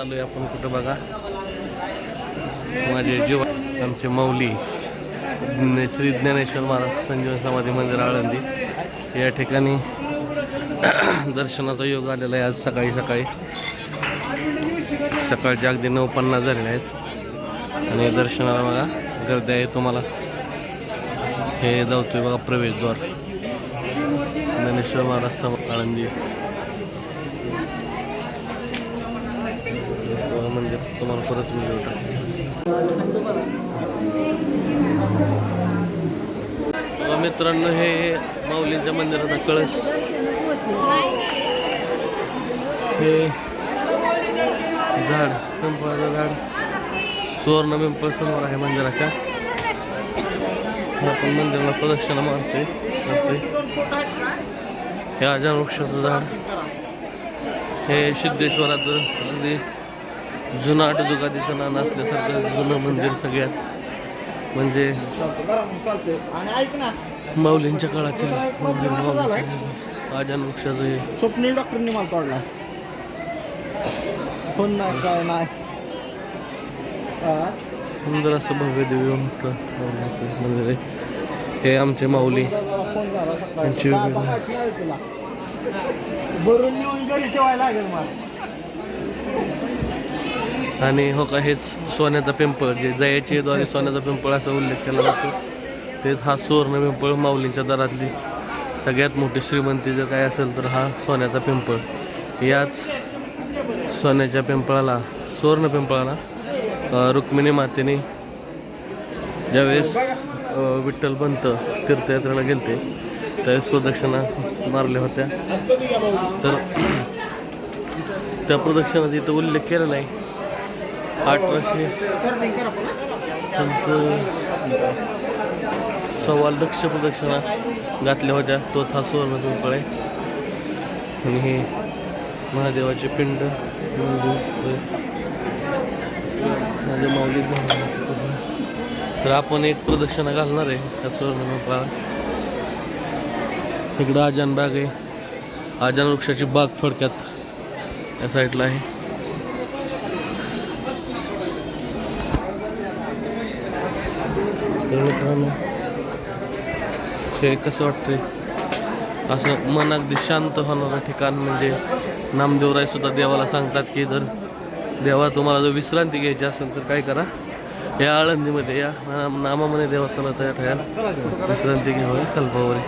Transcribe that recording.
आलोय आपण कुठं बघा. माझे जीव आमचे मौली श्री ज्ञानेश्वर महाराज संजीवन समाधी मंदिर आळंदी. या ठिकाणी दर्शनाचा योग आलेला आहे आज सकाळी सकाळी. सकाळचे अगदी नऊ पन्नास झालेले आहेत. आणि दर्शनाला बघा गर्दी आहे तुम्हाला. हे जाऊतोय बघा प्रवेशद्वार. ज्ञानेश्वर महाराज सम आळंदी. मंदिर तुम्हाला परत व्हिडिओ टाकतो मित्रांनो हे माऊलींच्या मंदिराचा कळस हे झाड पिंपळाचं झाड. सुवर्ण पिंपळ समोर आहे मंदिराच्या. आपण मंदिराला प्रदक्षिणा मारतोय. हे अजान वृक्षाचं झाड. हे सिद्धेश्वराचं अगदी जुनं आटजुगातीचं नाणं असल्यासारखं जुनं मंदिर सगळ्यात. म्हणजे माऊलींच्या काळातील. अजान वृक्षाचं हे. स्वप्नील डॉक्टरनी मला तोडला फोन नाही काय नाही? सुंदर असं भव्य दिव्य मोठं माऊलींचं मंदिर आहे. हे आमचे माऊली. जरा भरून नेऊन घरी ठेवायला लागेल मला. आणि हो का हेच सोन्याचा पिंपळ जे जयाचे द्वारे सोन्याचा पिंपळ असा उल्लेख केला जातो तेच हा सुवर्ण पिंपळ माऊलींच्या दरातली सगळ्यात मोठी श्रीमंती जर काय असेल तर हा सोन्याचा पिंपळ. याच सोन्याच्या पिंपळाला सुवर्ण पिंपळाला रुक्मिणी मातेने ज्यावेळेस विठ्ठल पंत तीर्थयात्रेला गेलते त्यावेळेस प्रदक्षिणा मारल्या होत्या. तर त्या प्रदक्षिणाचा इथं उल्लेख केलेला आहे अठराशे सव्वा लक्ष प्रदक्षिणा घातल्या होत्या. तोच हा सुवर्ण पिंपळ आहे. आणि हे महादेवाचे पिंड माझ्या माऊली तर आपण एक प्रदक्षिणा घालणार आहे. त्या सुवर्ण पिंपळाला. इकडं आजान बाग आहे. आजान वृक्षाची बाग थोडक्यात या साईडला आहे. मित्रांनो हे कसं वाटतंय? असं मन अगदी शांत होणारं ठिकाण म्हणजे नामदेवराय सुद्धा देवाला सांगतात की जर देवा तुम्हाला जर विश्रांती घ्यायची असेल तर काय करा? या आळंदीमध्ये या नाम- नामामध्ये देवा चला तयार विश्रांती घ्यावी कल्पावरी.